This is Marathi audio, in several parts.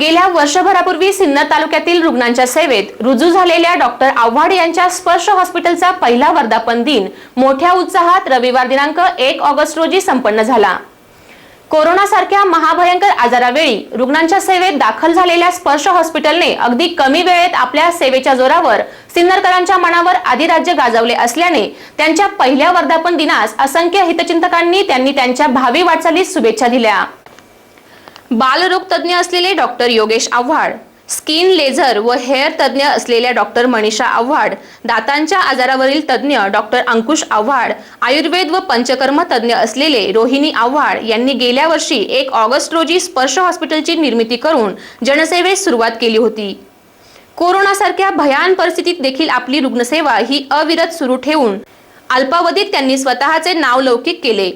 गेल्या वर्षभरापूर्वी सिन्नर तालुक्यातील रुग्णांच्या सेवेत रुजू झालेल्या डॉक्टर आव्हाड यांच्या स्पर्श हॉस्पिटलचा पहिला वर्धापन दिन मोठ्या उत्साहात रविवार दिनांक एक ऑगस्ट रोजी संपन्न झाला. कोरोनासारख्या महाभयंकर आजारावेळी रुग्णांच्या सेवेत दाखल झालेल्या स्पर्श हॉस्पिटलने अगदी कमी वेळेत आपल्या सेवेच्या जोरावर सिन्नरकरांच्या मनावर आदिराज्य गाजवले असल्याने त्यांच्या पहिल्या वर्धापन दिनास असंख्य हितचिंतकांनी त्यांनी त्यांच्या भावी वाटचालीस शुभेच्छा दिल्या. बालरोग तज्ज्ञ असलेले doctor Yogesh Awhad skin laser व हेअर तज्ज्ञ असलेल्या डॉक्टर मनीषा आव्हाड दातांच्या आजारावरील तज्ज्ञ डॉक्टर अंकुश आव्हाड आयुर्वेद व पंचकर्म तज्ज्ञ असलेले रोहिणी आव्हाड यांनी गेल्या वर्षी एक ऑगस्ट रोजी स्पर्श हॉस्पिटलची निर्मिती करून जनसेवेस सुरुवात केली होती. कोरोनासारख्या भयान परिस्थितीत देखील आपली रुग्णसेवा ही अविरत सुरू ठेवून अल्पावधीत त्यांनी स्वतःचे नाव लौकिक केले.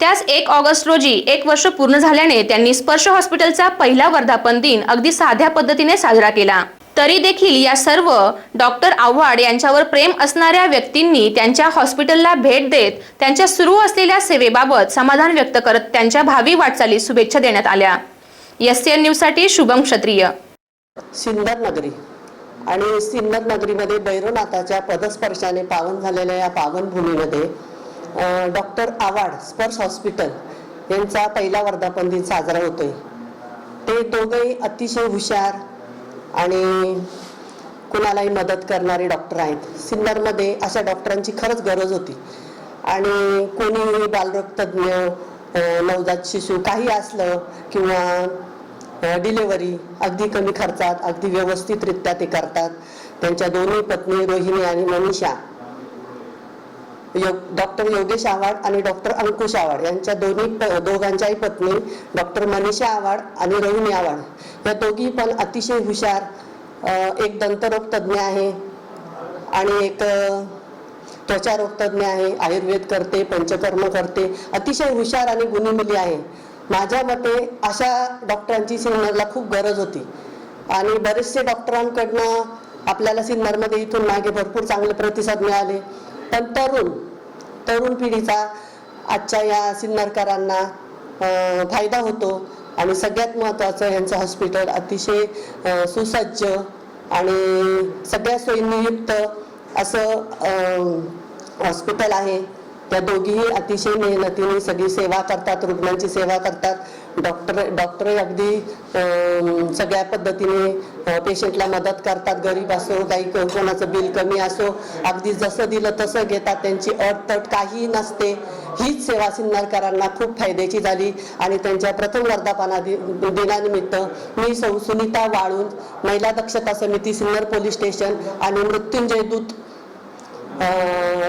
त्यास एक ऑगस्ट रोजी एक वर्ष पूर्ण झाल्याने त्यांनी स्पर्श हॉस्पिटलचा पहिला वर्धापन दिन अगदी साध्या पद्धतीने साजरा केला. तरी देखील या सर्व डॉक्टर आव्हाड यांच्यावर प्रेम असणाऱ्या व्यक्तींनी त्यांच्या हॉस्पिटलला भेट देत त्यांच्या सुरू असलेल्या सेवेबाबत समाधान व्यक्त करत त्यांच्या भावी वाटचालीस शुभेच्छा देण्यात आल्या. एस सी न्यूजसाठी शुभम क्षत्रिय. सिन्नर नगरी आणि सिन्नर नगरीमध्ये भैरवनाथाच्या पदस्पर्शाने पावन झालेल्या या पावनभूमीमध्ये डॉक्टर आवाड स्पर्श हॉस्पिटल यांचा पहिला वर्धापन दिन साजरा होतोय. ते दोघंही अतिशय हुशार आणि कुणालाही मदत करणारे डॉक्टर आहेत. सिन्नरमध्ये अशा डॉक्टरांची खरंच गरज होती. आणि कोणीही बालरोगतज्ञ नवजात शिशु काही असलं किंवा डिलेवरी अगदी कमी खर्चात अगदी व्यवस्थितरित्या ते करतात. त्यांच्या दोन्ही पत्नी रोहिणी आणि मनीषा डॉक्टर योगेश आव्हाड आणि डॉक्टर अंकुश आव्हाड. यांच्या दोन्ही प- दोघांच्याही पत्नी डॉक्टर मनीषा आव्हाड आणि रोहिणी आव्हाड. या दोघी पण अतिशय हुशार एक दंतरोग तज्ज्ञ आहे आणि एक त्वचा त्वचारोग तज्ज्ञ आहे आयुर्वेद करते पंचकर्म करते. अतिशय हुशार आणि गुणी मुली आहे. माझ्या मते अशा डॉक्टरांची सिन्नरला खूप गरज होती. आणि बरेचसे डॉक्टरांकडनं आपल्याला सिन्नरमध्ये इथून मागे भरपूर चांगले प्रतिसाद मिळाले. पण तरुण तरुण पिढीचा आजच्या या सिन्नरकरांना फायदा होतो. आणि सगळ्यात महत्त्वाचं यांचं हॉस्पिटल अतिशय सुसज्ज आणि सगळ्या सोयीनियुक्त असं हॉस्पिटल आहे. त्या दोघीही अतिशय मेहनतीने सगळी सेवा करतात रुग्णांची सेवा करतात. डॉक्टर डॉक्टर अगदी सगळ्या पद्धतीने पेशंटला मदत करतात. गरीब असो काही कोणाचं बिल कमी असो अगदी जसं दिलं तसं घेतात. त्यांची अटतट काही नसते. हीच सेवा सिन्नरकरांना खूप फायद्याची झाली. आणि त्यांच्या प्रथम वर्धापना दिनानिमित्त मी सौ सुनीता वाळून महिला दक्षता समिती सिन्नर पोलीस स्टेशन आणि मृत्युंजय दूत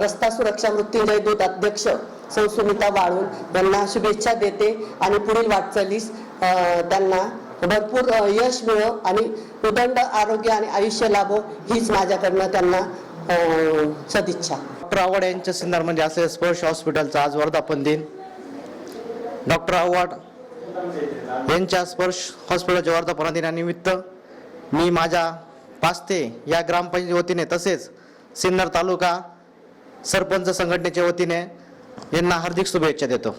रस्ता सुरक्षा मृत्युंजय दूत अध्यक्ष सौ सुनीता वाळून यांना शुभेच्छा देते आणि पुढील वाटचालीस त्यांना भरपूर यश मिळो आणि उदंड आरोग्य आणि आयुष्य लाभो हीच माझ्याकडनं त्यांना सदिच्छा. डॉक्टर आव्हाड यांच्या सिन्नरमध्ये म्हणजे असे स्पर्श हॉस्पिटलचा आज वर्धापन दिन. डॉक्टर आव्हाड यांच्या स्पर्श हॉस्पिटलच्या वर्धापन दिनानिमित्त मी माझ्या पास्ते या ग्रामपंचायती वतीने तसेच सिन्नर तालुका सरपंच संघटनेच्या वतीने यांना हार्दिक शुभेच्छा देतो.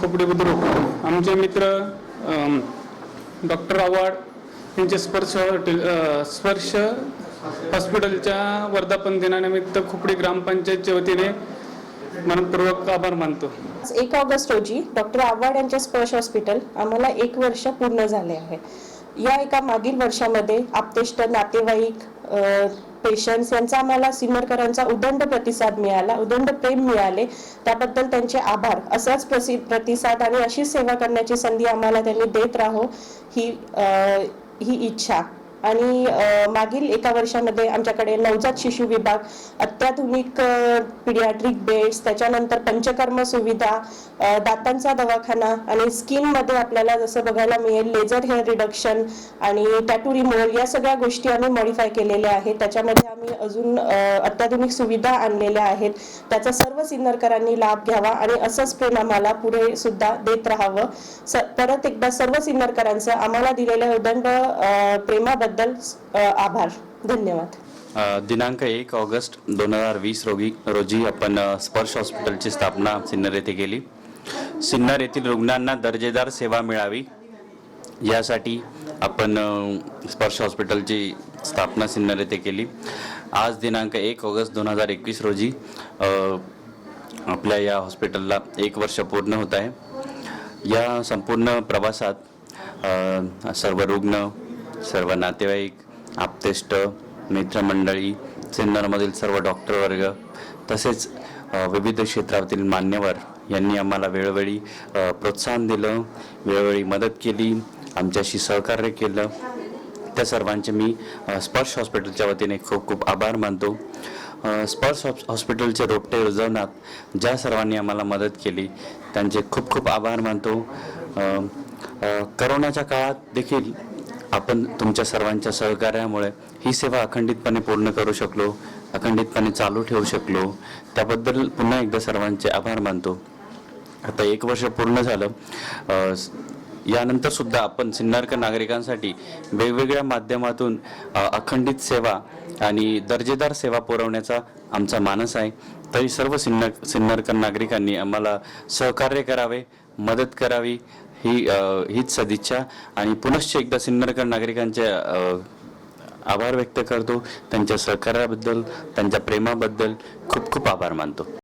खोपडे बुद्रुक. आमचे मित्र डॉक्टर आव्हाड यांचे स्पर्श हॉटेल स्पर्श हॉस्पिटलच्या वर्धापन दिनानिमित्त खोपडी ग्रामपंचायतच्या वतीने मनपूर्वक आभार मानतो. एक ऑगस्ट रोजी डॉक्टर आव्हाड यांच्या स्पर्श हॉस्पिटल आम्हाला एक वर्ष पूर्ण झाले आहे. या एका मागील वर्षामध्ये आपतेष्ट नातेवाईक पेशंट्स यांचा आम्हाला सिन्नरकरांचा उदंड प्रतिसाद मिळाला उदंड प्रेम मिळाले. त्याबद्दल त्यांचे आभार. असाच प्रसि प्रतिसाद आणि अशीच सेवा करण्याची संधी आम्हाला त्यांनी देत राहो ही आ, ही इच्छा. आणि मागील एका वर्षामध्ये आमच्याकडे नवजात शिशु विभाग अत्याधुनिक पिडियाट्रिक बेड्स त्याच्यानंतर पंचकर्म सुविधा दातांचा दवाखाना आणि स्किनमध्ये आपल्याला जसं बघायला मिळेल लेझर हेअर रिडक्शन आणि टॅटू रिमोल या सगळ्या गोष्टी आम्ही मॉडिफाय केलेल्या आहेत. त्याच्यामध्ये आम्ही अजून अत्याधुनिक सुविधा आणलेल्या आहेत. त्याचा सर्व सिन्नरकरांनी लाभ घ्यावा आणि असंच प्रेम आम्हाला पुढे सुद्धा देत राहावं. स परत एकदा सर्व सिन्नरकरांचं आम्हाला दिलेल्या उदंड प्रेमाबद्दल बद्दल आभार. धन्यवाद. दिनांक एक ऑगस्ट दोन हजार वीस रोगी रोजी आपण स्पर्श हॉस्पिटलची स्थापना सिन्नर येथे केली. सिन्नर येथील रुग्णांना दर्जेदार सेवा मिळावी. यासाठी आपण स्पर्श हॉस्पिटलची स्थापना सिन्नर येथे केली. आज दिनांक एक ऑगस्ट दोन हजार एकवीस रोजी आपल्या या हॉस्पिटलला एक वर्ष पूर्ण होत आहे. या संपूर्ण प्रवासात सर्व रुग्ण सर्व नातेवाईक आप्तेष्ट मित्रमंडळी सिन्नरमधील सर्व डॉक्टर वर्ग तसेच विविध क्षेत्रातील मान्यवर यांनी आम्हाला वेळोवेळी प्रोत्साहन दिलं वेळोवेळी मदत केली आमच्याशी सहकार्य केलं. त्या सर्वांचे मी स्पर्श हॉस्पिटलच्या वतीने खूप खूप आभार मानतो. स्पर्श हॉस- हॉस्पिटलचे रोपटे रुजवण्यात ज्या सर्वांनी आम्हाला मदत केली त्यांचे खूप खूप आभार मानतो. करोनाच्या काळात देखील आपण तुमच्या सर्वांच्या सहकार्यामुळे ही सेवा अखंडितपणे पूर्ण करू शकलो अखंडितपणे चालू ठेवू शकलो. त्याबद्दल पुन्हा एकदा सर्वांचे आभार मानतो. आता एक वर्ष पूर्ण झालं यानंतर सुद्धा आपण सिन्नरकर नागरिकांसाठी वेगवेगळ्या माध्यमातून अखंडित सेवा आणि दर्जेदार सेवा पुरवण्याचा आमचा मानस आहे. तरी सर्व सिन्नर सिन्नरकर नागरिकांनी आम्हाला सहकार्य करावे मदत करावी ही हीच सदिच्छा. आणि पुनश्च एकदा सिन्नरकर नागरिकांचे आभार व्यक्त करतो. त्यांच्या सहकार्याबद्दल त्यांच्या प्रेमाबद्दल खूप खूप आभार मानतो.